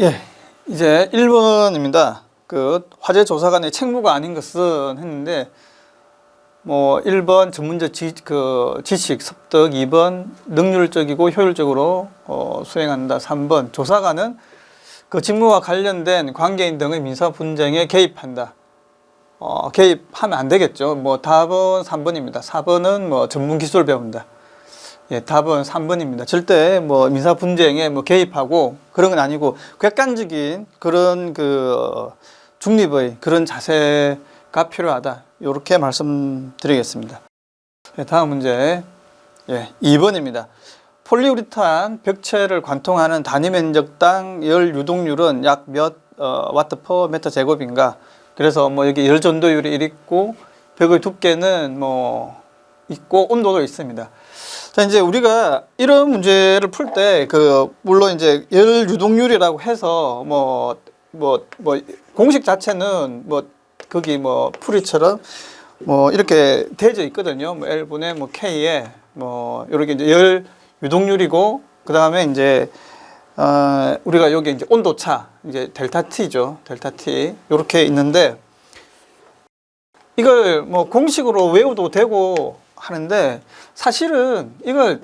예, 이제 1번입니다. 그 화재 조사관의 책무가 아닌 것은 했는데 뭐 1번 전문적 지, 그 지식 습득, 2번 능률적이고 효율적으로 어, 수행한다. 3번 조사관은 그 직무와 관련된 관계인 등의 민사 분쟁에 개입한다. 어, 개입하면 안 되겠죠. 뭐 답은 3번입니다. 4번은 뭐 전문 기술을 배운다. 예, 답은 3번입니다. 절대 뭐 민사 분쟁에 뭐 개입하고 그런 건 아니고 객관적인 그런 그 어, 중립의 그런 자세가 필요하다. 이렇게 말씀드리겠습니다. 예, 다음 문제. 예, 2번입니다. 폴리우리탄 벽체를 관통하는 단위 면적당 열 유동률은 약몇 어, 와트 퍼 메터 제곱인가? 그래서 뭐 여기 열 전도율이 있고 벽의 두께는 뭐 있고 온도도 있습니다. 자 이제 우리가 이런 문제를 풀 때 그 물론 이제 열 유동률이라고 해서 뭐 뭐 뭐 공식 자체는 뭐 거기 뭐 풀이처럼 뭐 이렇게 되어 있거든요. 뭐 L분의 뭐 K에 뭐 이렇게 이제 열 유동률이고 그 다음에 이제 어 우리가 여기 이제 온도 차 이제 델타 T죠. 델타 T 이렇게 있는데 이걸 뭐 공식으로 외워도 되고 하는데 사실은 이걸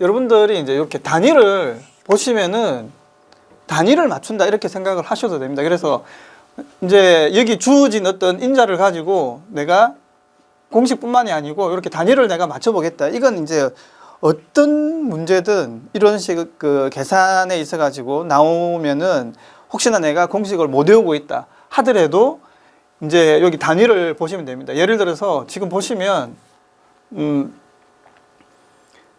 여러분들이 이제 이렇게 단위를 보시면은 단위를 맞춘다 이렇게 생각을 하셔도 됩니다. 그래서 이제 여기 주어진 어떤 인자를 가지고 내가 공식뿐만이 아니고 이렇게 단위를 내가 맞춰보겠다. 이건 이제 어떤 문제든 이런 식 그 계산에 있어 가지고 나오면은 혹시나 내가 공식을 못 외우고 있다 하더라도 이제 여기 단위를 보시면 됩니다. 예를 들어서 지금 보시면 음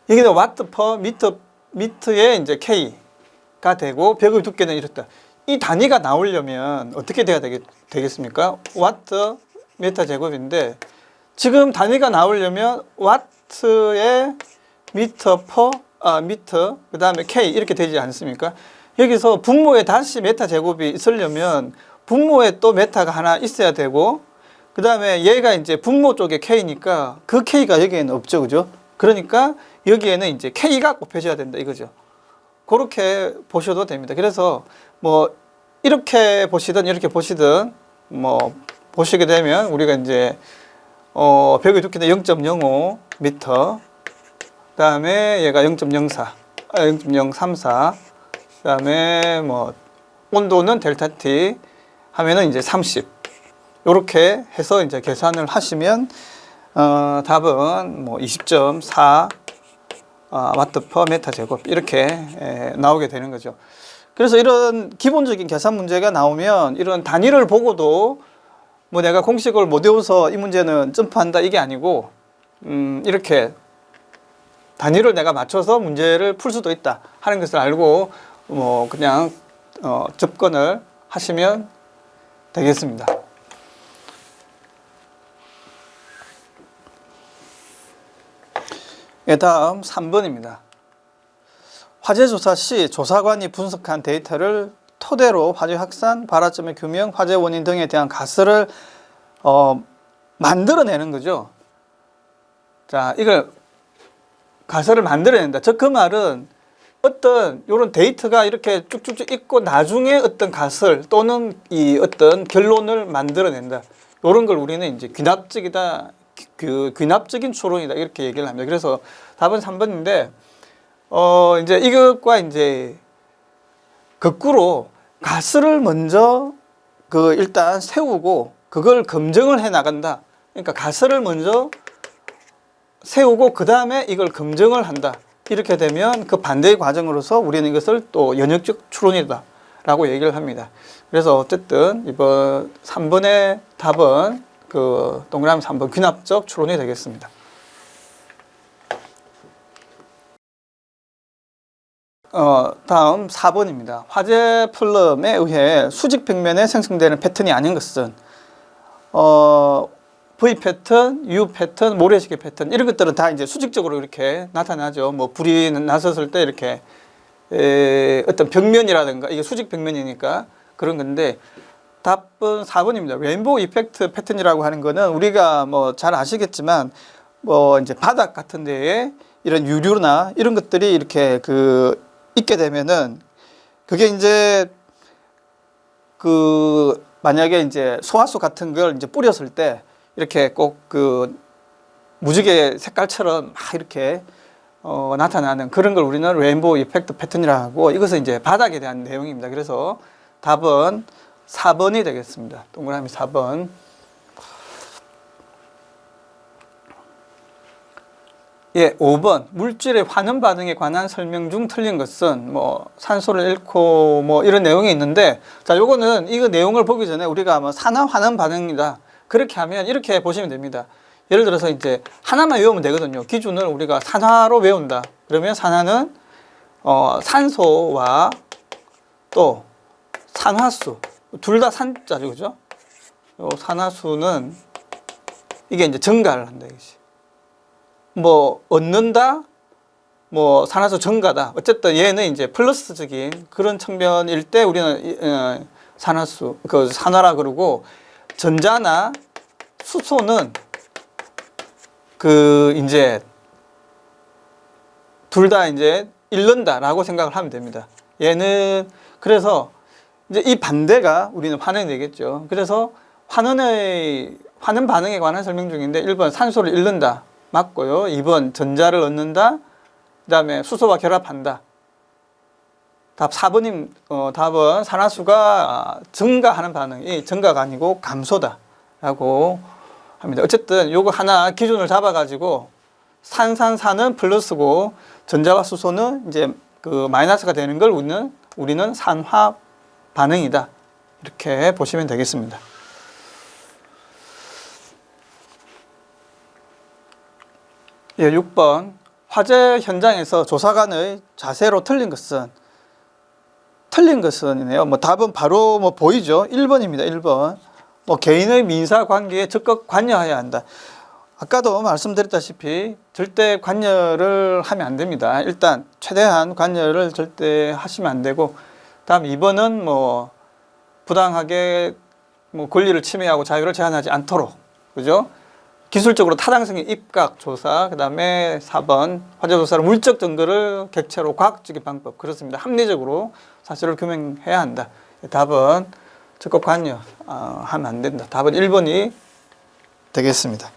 이게 와트 퍼 미터 미터에 이제 K가 되고 벽의 두께는 이렇다. 이 단위가 나오려면 어떻게 돼야 되겠, 되겠습니까? 와트 메타 제곱인데 지금 단위가 나오려면 와트에 미터 퍼 아, 미터 그 다음에 K 이렇게 되지 않습니까? 여기서 분모에 다시 메타 제곱이 있으려면 분모에 또 메타가 하나 있어야 되고 그 다음에 얘가 이제 분모 쪽에 K니까 그 K가 여기에는 없죠. 그죠? 그러니까 여기에는 이제 K가 곱해져야 된다 이거죠. 그렇게 보셔도 됩니다. 그래서 뭐 이렇게 보시든 이렇게 보시든 뭐 보시게 되면 우리가 이제 어 벽의 두께는 0.05 미터 그다음에 얘가 0.04 아, 0.034 그 다음에 뭐 온도는 델타 T 하면은 이제 30 요렇게 해서 이제 계산을 하시면 어 답은 뭐 20.4 아, 와트 퍼 메타 제곱 이렇게 에, 나오게 되는 거죠. 그래서 이런 기본적인 계산 문제가 나오면 이런 단위를 보고도 뭐 내가 공식을 못 외워서 이 문제는 점프한다 이게 아니고 음, 이렇게 단위를 내가 맞춰서 문제를 풀 수도 있다 하는 것을 알고 뭐 그냥 어, 접근을 하시면 되겠습니다. 예, 다음 3번입니다. 화재 조사 시 조사관이 분석한 데이터를 토대로 화재 확산, 발화점의 규명, 화재 원인 등에 대한 가설을 어, 만들어내는 거죠. 자, 이걸 가설을 만들어낸다. 즉 그 말은 어떤 이런 데이터가 이렇게 쭉쭉쭉 있고 나중에 어떤 가설 또는 이 어떤 결론을 만들어낸다. 이런 걸 우리는 이제 귀납적이다, 그 귀납적인 추론이다 이렇게 얘기를 합니다. 그래서 답은 3번인데 어 이제 이것과 이제 거꾸로 가설을 먼저 그 일단 세우고 그걸 검증을 해 나간다. 그러니까 가설을 먼저 세우고 그 다음에 이걸 검증을 한다. 이렇게 되면 그 반대의 과정으로서 우리는 이것을 또 연역적 추론이다 라고 얘기를 합니다. 그래서 어쨌든 이번 3번의 답은 그 동그라미 3번 귀납적 추론이 되겠습니다. 어, 다음 4번입니다. 화재 플럼에 의해 수직 벽면에 생성되는 패턴이 아닌 것은 어, V 패턴, U 패턴, 모래시계 패턴 이런 것들은 다 이제 수직적으로 이렇게 나타나죠. 뭐 불이 나섰을 때 이렇게 에, 어떤 벽면이라든가 이게 수직 벽면이니까 그런 건데 답은 4번입니다. 레인보우 이펙트 패턴이라고 하는 거는 우리가 뭐 잘 아시겠지만 뭐 이제 바닥 같은 데에 이런 유류나 이런 것들이 이렇게 그 있게 되면은 그게 이제 그 만약에 이제 소화수 같은 걸 이제 뿌렸을 때 이렇게 꼭 그 무지개 색깔처럼 막 이렇게 어, 나타나는 그런 걸 우리는 레인보우 이펙트 패턴이라고 하고 이것은 이제 바닥에 대한 내용입니다. 그래서 답은 4번이 되겠습니다. 동그라미 4번. 예, 5번. 물질의 환원 반응에 관한 설명 중 틀린 것은 뭐 산소를 잃고 뭐 이런 내용이 있는데 자, 요거는 이거 내용을 보기 전에 우리가 뭐 산화 환원 반응이다. 그렇게 하면 이렇게 보시면 됩니다. 예를 들어서 이제 하나만 외우면 되거든요. 기준을 우리가 산화로 외운다. 그러면 산화는 어, 산소와 또 산화수 둘 다 산자죠, 그죠? 요 산화수는 이게 이제 증가를 한다 이것이. 뭐 얻는다, 뭐 산화수 증가다. 어쨌든 얘는 이제 플러스적인 그런 측면일 때 우리는 이- 어, 산화수 그 산화라 그러고 전자나 수소는 그 이제 둘 다 이제 잃는다라고 생각을 하면 됩니다. 얘는 그래서 이제 이 반대가 우리는 환원이 되겠죠. 그래서 환원의 환원 반응에 관한 설명 중인데 1번 산소를 잃는다 맞고요. 2번 전자를 얻는다. 그다음에 수소와 결합한다. 답 4번님 어, 답은 산화수가 증가하는 반응이 증가가 아니고 감소다라고 합니다. 어쨌든 요거 하나 기준을 잡아가지고 산산산은 플러스고 전자와 수소는 이제 그 마이너스가 되는 걸 우리는 우리는 산화 반응이다 이렇게 보시면 되겠습니다. 예, 6번 화재 현장에서 조사관의 자세로 틀린 것은 틀린 것은이네요. 뭐 답은 바로 뭐 보이죠. 1번입니다. 1번. 뭐 개인의 민사 관계에 적극 관여해야 한다. 아까도 말씀드렸다시피 절대 관여를 하면 안 됩니다. 일단 최대한 관여를 절대 하시면 안 되고 다음 2번은 뭐 부당하게 뭐 권리를 침해하고 자유를 제한하지 않도록 그죠? 기술적으로 타당성의 입각 조사 그 다음에 4번 화재 조사로 물적 증거를 객체로 과학적인 방법 그렇습니다. 합리적으로 사실을 규명해야 한다. 답은 적극 관여 어, 하면 안 된다. 답은 1번이 되겠습니다.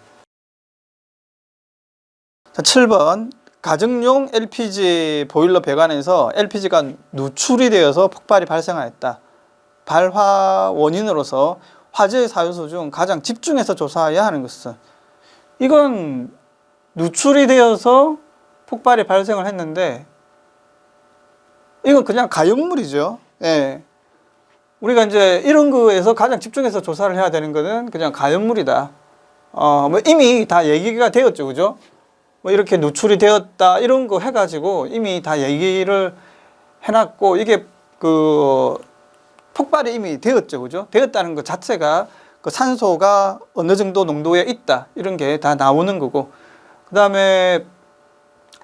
자, 7번 가정용 LPG 보일러 배관에서 LPG가 누출이 되어서 폭발이 발생하였다. 발화 원인으로서 화재의 사유소 중 가장 집중해서 조사해야 하는 것은 이건 누출이 되어서 폭발이 발생을 했는데 이건 그냥 가연물이죠. 예. 우리가 이제 이런 거에서 가장 집중해서 조사를 해야 되는 거는 그냥 가연물이다. 어, 뭐 이미 다 얘기가 되었죠. 그죠? 뭐 이렇게 누출이 되었다 이런 거 해가지고 이미 다 얘기를 해놨고 이게 그 폭발이 이미 되었죠, 그죠? 되었다는 것 자체가 그 산소가 어느 정도 농도에 있다 이런 게 다 나오는 거고 그 다음에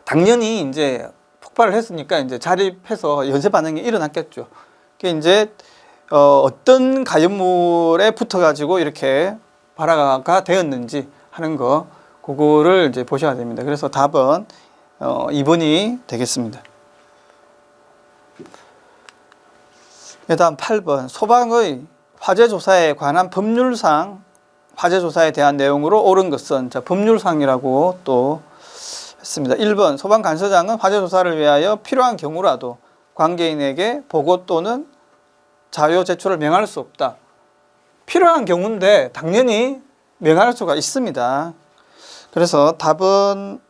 당연히 이제 폭발을 했으니까 이제 자립해서 연쇄 반응이 일어났겠죠. 그게 이제 어, 어떤 가연물에 붙어가지고 이렇게 발화가 되었는지 하는 거 그거를 이제 보셔야 됩니다. 그래서 답은 어, 2번이 되겠습니다. 그 다음 8번 소방의 화재 조사에 관한 법률상 화재 조사에 대한 내용으로 옳은 것은 자, 법률상이라고 또 했습니다. 1번 소방 간서장은 화재 조사를 위하여 필요한 경우라도 관계인에게 보고 또는 자료 제출을 명할 수 없다. 필요한 경우인데 당연히 명할 수가 있습니다. 그래서 답은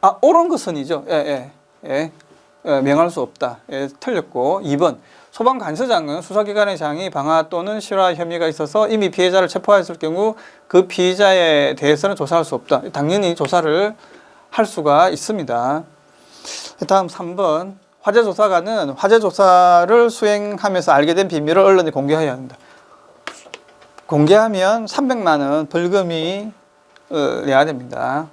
아 옳은 것은이죠. 예, 예, 예. 예, 명할 수 없다. 예, 틀렸고 2번 소방 간서장은 수사기관의 장이 방화 또는 실화 혐의가 있어서 이미 피해자를 체포했을 경우 그 피의자에 대해서는 조사할 수 없다. 당연히 조사를 할 수가 있습니다. 다음 3번 화재 조사관은 화재 조사를 수행하면서 알게 된 비밀을 언론에 공개해야 한다. 공개하면 300만 원 벌금이 어, 내야 됩니다.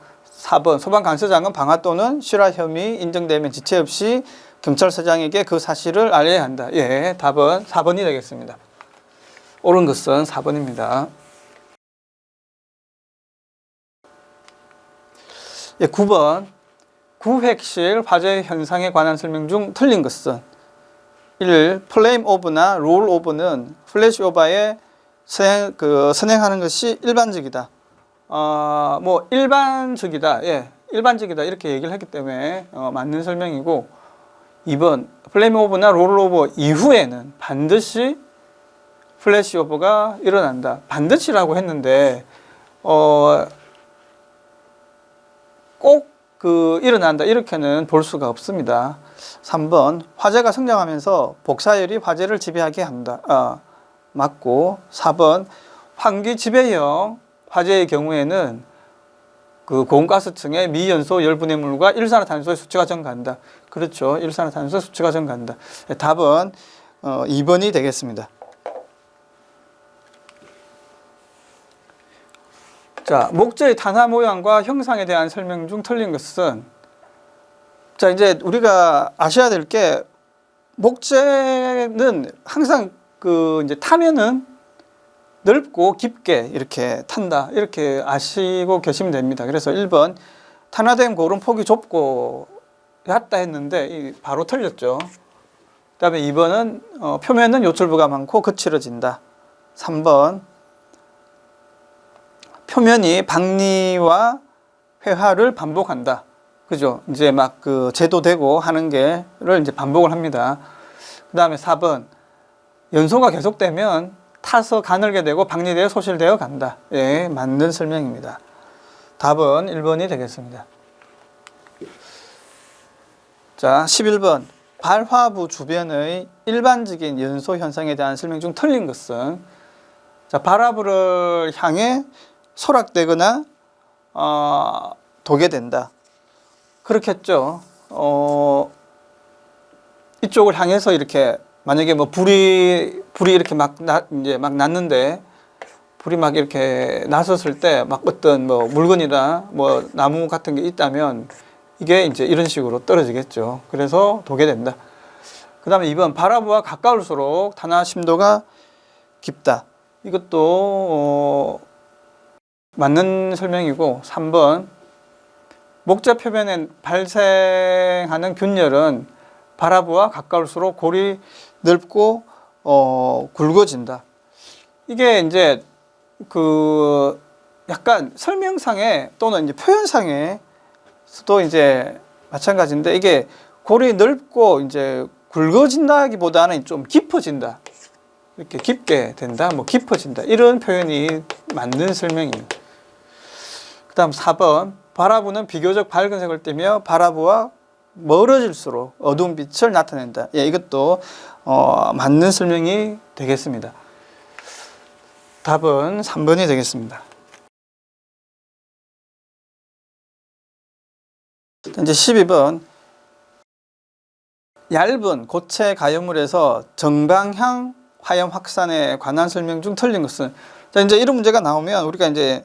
4번 소방 간서장은 방화 또는 실화 혐의 인정되면 지체 없이 경찰서장에게 그 사실을 알려야 한다. 예, 답은 4번이 되겠습니다. 옳은 것은 4번입니다. 예, 9번 구획실 화재 현상에 관한 설명 중 틀린 것은 1. 플레임 오버나 롤 오버는 플래시 오버에 선행, 그, 선행하는 것이 일반적이다. 어, 뭐, 일반적이다. 예, 일반적이다. 이렇게 얘기를 했기 때문에 어, 맞는 설명이고, 2번, 플레임 오버나 롤 오버 이후에는 반드시 플래시 오버가 일어난다. 반드시라고 했는데, 어, 꼭 그 일어난다. 이렇게는 볼 수가 없습니다. 3번, 화재가 성장하면서 복사열이 화재를 지배하게 한다. 어, 맞고, 4번, 환기 지배형 화재의 경우에는 그 고온가스층의 미연소 열분해물과 일산화탄소의 수치가 증가한다. 그렇죠. 일산화탄소 수치가 증가한다. 네, 답은 어, 2번이 되겠습니다. 자, 목재의 탄화 모양과 형상에 대한 설명 중 틀린 것은 자, 이제 우리가 아셔야 될 게 목재는 항상 그 이제 타면은 넓고 깊게 이렇게 탄다. 이렇게 아시고 계시면 됩니다. 그래서 1번 탄화된 골은 폭이 좁고 얕다 했는데 이 바로 틀렸죠. 그 다음에 2번은 어, 표면은 요철부가 많고 거칠어진다. 3번 표면이 박리와 회화를 반복한다. 그죠? 이제 막 그 제도되고 하는 게를 이제 반복을 합니다. 그 다음에 4번 연소가 계속되면 타서 가늘게 되고 박리되어 소실되어 간다. 예, 맞는 설명입니다. 답은 1번이 되겠습니다. 자, 11번. 발화부 주변의 일반적인 연소 현상에 대한 설명 중 틀린 것은 자, 발화부를 향해 소락되거나 어, 도게 된다. 그렇겠죠. 어, 이쪽을 향해서 이렇게 만약에 뭐 불이 불이 이렇게 막 나, 이제 막 났는데 불이 막 이렇게 났었을 때 막 어떤 뭐 물건이나 뭐 나무 같은 게 있다면 이게 이제 이런 식으로 떨어지겠죠. 그래서 도게 된다. 그 다음에 2번 바라부와 가까울수록 탄화 심도가 깊다. 이것도 어, 맞는 설명이고 3번 목재 표면에 발생하는 균열은 바라부와 가까울수록 골이 넓고 어, 굵어진다. 이게 이제 그 약간 설명상에 또는 이제 표현상에서도 이제 마찬가지인데 이게 골이 넓고 이제 굵어진다기보다는 좀 깊어진다. 이렇게 깊게 된다, 뭐 깊어진다. 이런 표현이 맞는 설명입니다. 그 다음 4번. 바라부는 비교적 밝은 색을 띠며 바라부와 멀어질수록 어두운 빛을 나타낸다. 예, 이것도 어, 맞는 설명이 되겠습니다. 답은 3번이 되겠습니다. 이제 12번. 얇은 고체 가연물에서 정방향 화염 확산에 관한 설명 중 틀린 것은 자 이제 이런 문제가 나오면 우리가 이제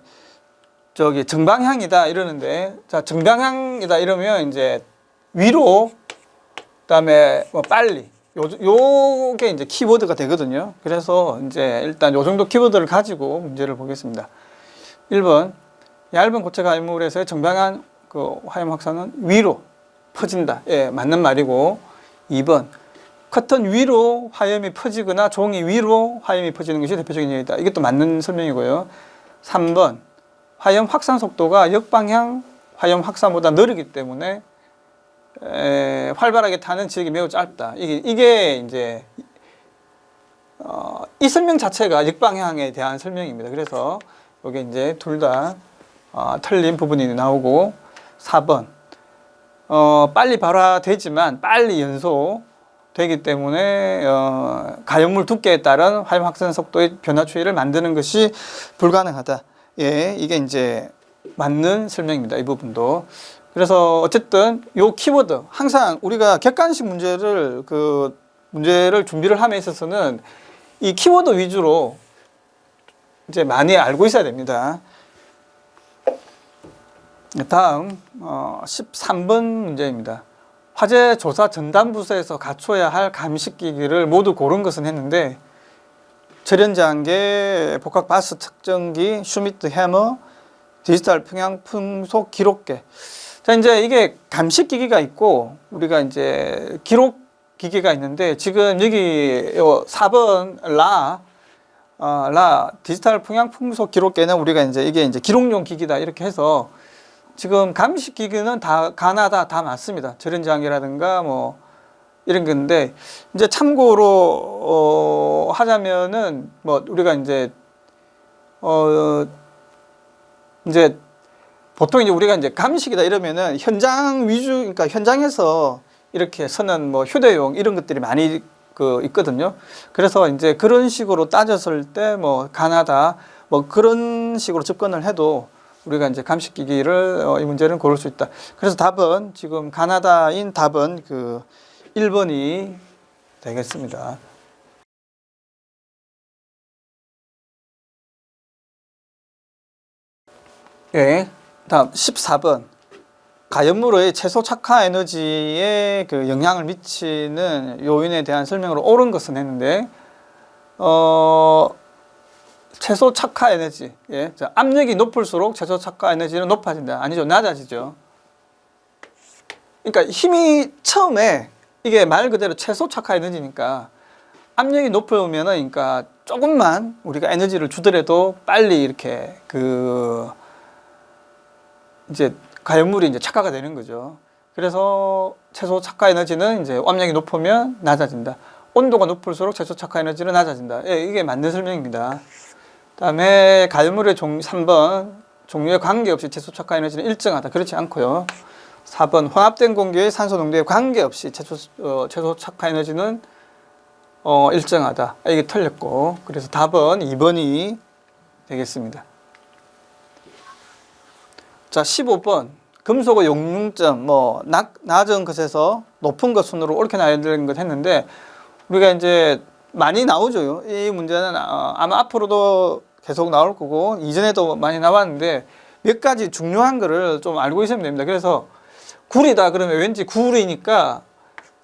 저기 정방향이다 이러는데 자 정방향이다 이러면 이제 위로 그다음에 뭐 빨리 요 요게 이제 키워드가 되거든요. 그래서 이제 일단 요 정도 키워드를 가지고 문제를 보겠습니다. 1번 얇은 고체 가연물에서의 정방향 그 화염 확산은 위로 퍼진다. 예, 맞는 말이고 2번 커튼 위로 화염이 퍼지거나 종이 위로 화염이 퍼지는 것이 대표적인 예이다. 이것도 맞는 설명이고요. 3번 화염 확산 속도가 역방향 화염 확산보다 느리기 때문에 에, 활발하게 타는 지역이 매우 짧다. 이게, 이게 이제 어, 이 설명 자체가 역방향에 대한 설명입니다. 그래서 이게 이제 둘다 어, 틀린 부분이 나오고 4번 어, 빨리 발화되지만 빨리 연소 되기 때문에 어, 가연물 두께에 따른 화염 확산 속도의 변화 추이를 만드는 것이 불가능하다. 예, 이게 이제 맞는 설명입니다. 이 부분도. 그래서 어쨌든 요 키워드 항상 우리가 객관식 문제를 그 문제를 준비를 함에 있어서는 이 키워드 위주로 이제 많이 알고 있어야 됩니다. 다음 어, 13번 문제입니다. 화재 조사 전담 부서에서 갖춰야 할 감식기기를 모두 고른 것은 했는데 절연장계, 복합 바스 측정기, 슈미트 해머, 디지털 평양 풍속 기록계. 자 이제 이게 감식 기기가 있고 우리가 이제 기록 기계가 있는데 지금 여기 요 4번 라 어, 라 디지털 풍향 풍속 기록계는 우리가 이제 이게 이제 기록용 기기다 이렇게 해서 지금 감식 기기는 다 가나다 다 맞습니다. 절연장이라든가 뭐 이런 건데 이제 참고로 어, 하자면은 뭐 우리가 이제 어 이제 보통 이제 우리가 이제 감식이다 이러면은 현장 위주 그러니까 현장에서 이렇게 쓰는 뭐 휴대용 이런 것들이 많이 그 있거든요. 그래서 이제 그런 식으로 따졌을 때 뭐 가나다 뭐 그런 식으로 접근을 해도 우리가 이제 감식 기기를 어, 이 문제는 고를 수 있다. 그래서 답은 지금 가나다인 답은 그 1번이 되겠습니다. 예. 다음 14번. 가연물의 최소 착화 에너지에 그 영향을 미치는 요인에 대한 설명을 옳은 것은 했는데 어 최소 착화 에너지 예 자, 압력이 높을수록 최소 착화 에너지는 높아진다. 아니죠? 낮아지죠. 그러니까 힘이 처음에 이게 말 그대로 최소 착화 에너지니까 압력이 높으면은 그러니까 조금만 우리가 에너지를 주더라도 빨리 이렇게 그 이제 가연물이 이제 착화가 되는 거죠. 그래서 최소 착화 에너지는 이제 압력이 높으면 낮아진다. 온도가 높을수록 최소 착화 에너지는 낮아진다. 예, 이게 맞는 설명입니다. 그다음에 가연물의 종 3번 종류에 관계없이 최소 착화 에너지는 일정하다. 그렇지 않고요. 4번 혼합된 공기의 산소 농도에 관계없이 최소 어, 최소 착화 에너지는 어, 일정하다. 아, 이게 틀렸고 그래서 답은 2번이 되겠습니다. 자, 15번. 금속의 용융점, 뭐, 낮, 낮은 것에서 높은 것 순으로 옳게 되는 것 했는데, 우리가 이제 많이 나오죠. 이 문제는 어, 아마 앞으로도 계속 나올 거고, 이전에도 많이 나왔는데, 몇 가지 중요한 거를 좀 알고 있으면 됩니다. 그래서, 굴이다 그러면 왠지 굴이니까,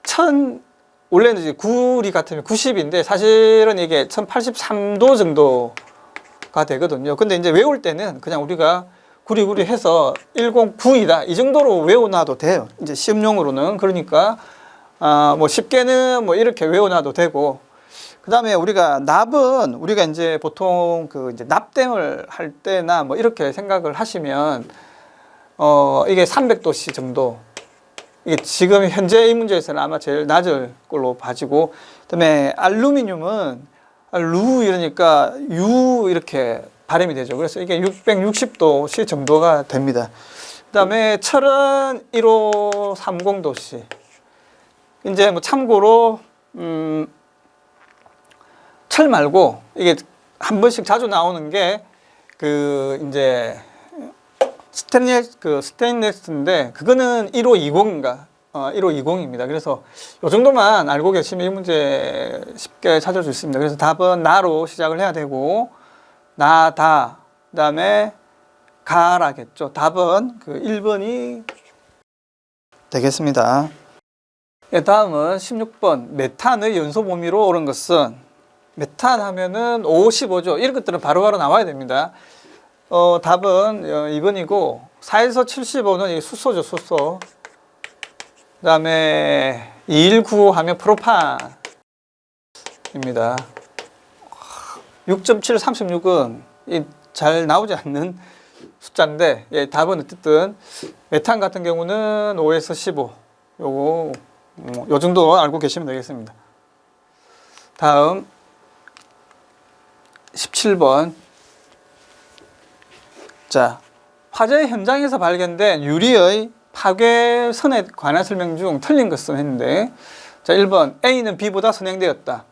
천, 원래는 이제 굴이 같으면 90인데, 사실은 이게 1083도 정도가 되거든요. 근데 이제 외울 때는 그냥 우리가 구리구리 해서 109이다. 이 정도로 외워놔도 돼요. 이제 시험용으로는. 그러니까, 아, 뭐 쉽게는 뭐 이렇게 외워놔도 되고. 그 다음에 우리가 납은 우리가 이제 보통 그 이제 납땜을 할 때나 뭐 이렇게 생각을 하시면, 어, 이게 300도씨 정도. 이게 지금 현재 이 문제에서는 아마 제일 낮을 걸로 봐지고, 그 다음에 알루미늄은 루 이러니까 유 이렇게 발음이 되죠. 그래서 이게 660도씨 정도가 됩니다. 그 다음에 철은 1530도씨. 이제 뭐 참고로, 음, 철 말고 이게 한 번씩 자주 나오는 게 그 이제 스테인레스, 그 스테인레스인데 그거는 1520인가 어, 1520입니다. 그래서 요 정도만 알고 계시면 이 문제 쉽게 찾을 수 있습니다. 그래서 답은 나로 시작을 해야 되고 나다 그다음에 가라겠죠. 답은 그 1번이 되겠습니다. 예, 다음은 16번 메탄의 연소 범위로 옳은 것은 메탄 하면은 55죠. 이런 것들은 바로 바로 나와야 됩니다. 어, 답은 2번이고 4에서 75는 수소죠, 수소. 그다음에 219 하면 프로판입니다. 6.7, 36은 잘 나오지 않는 숫자인데 예, 답은 어쨌든 메탄 같은 경우는 5에서 15 요거 음, 요 정도 알고 계시면 되겠습니다. 다음 17번 자 화재 현장에서 발견된 유리의 파괴선에 관한 설명 중 틀린 것은 했는데 자 1번 A는 B보다 선행되었다.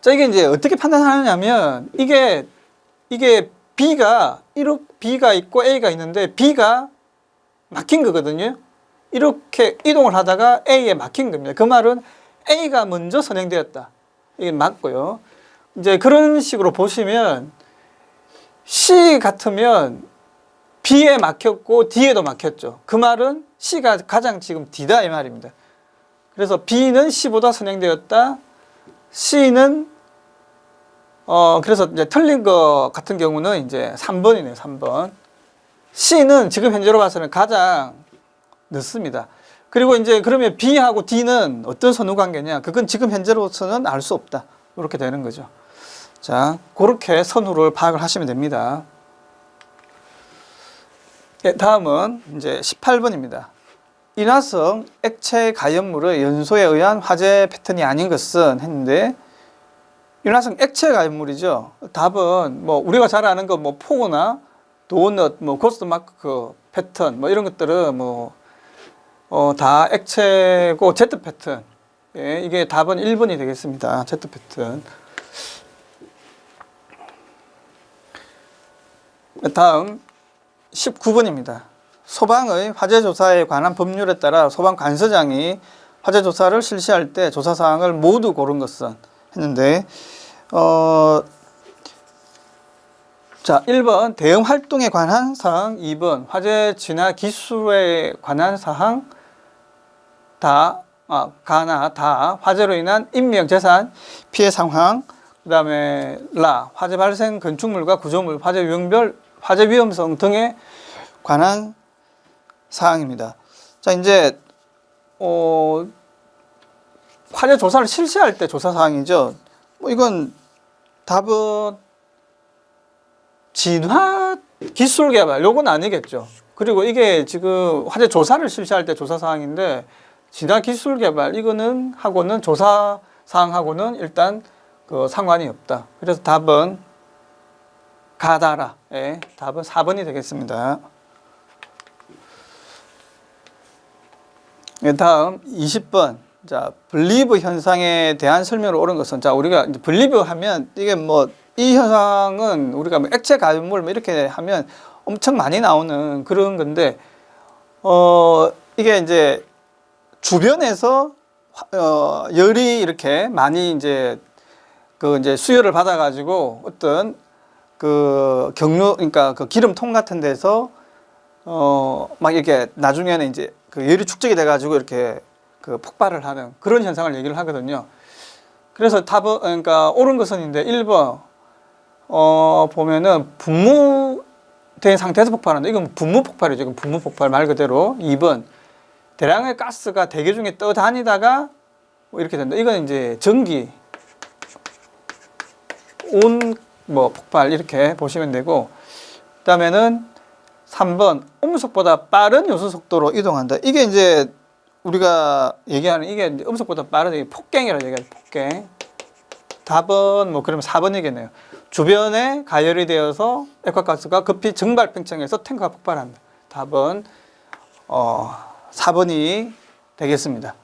자 이게 이제 어떻게 판단하느냐면 이게 이게 B가 이렇게 B가 있고 A가 있는데 B가 막힌 거거든요. 이렇게 이동을 하다가 A에 막힌 겁니다. 그 말은 A가 먼저 선행되었다. 이게 맞고요. 이제 그런 식으로 보시면 C 같으면 B에 막혔고 D에도 막혔죠. 그 말은 C가 가장 지금 D다 이 말입니다. 그래서 B는 C보다 선행되었다. C는 어 그래서 이제 틀린 거 같은 경우는 이제 3번이네요. 3번. C는 지금 현재로 봐서는 가장 늦습니다. 그리고 이제 그러면 B하고 D는 어떤 선후 관계냐? 그건 지금 현재로서는 알 수 없다. 이렇게 되는 거죠. 자, 그렇게 선후를 파악을 하시면 됩니다. 예, 다음은 이제 18번입니다. 인화성 액체 가연물의 연소에 의한 화재 패턴이 아닌 것은 했는데 인화성 액체 가연물이죠. 답은 뭐 우리가 잘 아는 거 뭐 포고나 도넛, 뭐 고스트 마크 패턴 뭐 이런 것들은 뭐 어, 다 액체고 Z 패턴. 예, 이게 답은 1번이 되겠습니다. Z 패턴. 다음 19번입니다. 소방의 화재 조사에 관한 법률에 따라 소방 관서장이 화재 조사를 실시할 때 조사 사항을 모두 고른 것은 했는데 어 자, 1번 대응 활동에 관한 사항, 2번 화재 진화 기술에 관한 사항. 다 아, 가나 다. 화재로 인한 인명 재산 피해 상황. 그다음에 라 화재 발생 건축물과 구조물 화재 유형별 화재 위험성 등에 관한 사항입니다. 자 이제 어 화재 조사를 실시할 때 조사 사항이죠. 뭐 이건 답은 진화 기술 개발 요건 아니겠죠. 그리고 이게 지금 화재 조사를 실시할 때 조사 사항인데 진화 기술 개발 이거는 하고는 조사 사항하고는 일단 그 상관이 없다. 그래서 답은 가다라. 예, 답은 4번이 되겠습니다. 예, 다음 20번. 자, 블리브 현상에 대한 설명을 옳은 것은 자, 우리가 블리브 하면 이게 뭐 이 현상은 우리가 뭐 액체 가연물 뭐 이렇게 하면 엄청 많이 나오는 그런 건데 어, 이게 이제 주변에서 화- 어, 열이 이렇게 많이 이제 그 이제 수요를 받아 가지고 어떤 그 경로 그러니까 그 기름통 같은 데서 어 막 이렇게 나중에는 이제 그 열이 축적이 돼 가지고 이렇게 그 폭발을 하는 그런 현상을 얘기를 하거든요. 그래서 답은 그러니까 옳은 것은 인데 1번 어 보면은 분무된 상태에서 폭발한다. 이건 분무 폭발이죠. 이건 분무 폭발 말 그대로 2번 대량의 가스가 대기 중에 떠다니다가 뭐 이렇게 된다. 이건 이제 전기 온 뭐 폭발 이렇게 보시면 되고 그다음에는 3번 음속보다 빠른 요소 속도로 이동한다. 이게 이제 우리가 얘기하는 이게 음속보다 이 폭갱이라고 얘기하죠. 폭갱. 답은 뭐 그러면 4번이겠네요. 주변에 가열이 되어서 액화가스가 급히 증발 팽창해서 탱크가 폭발한다. 답은 어 4번이 되겠습니다.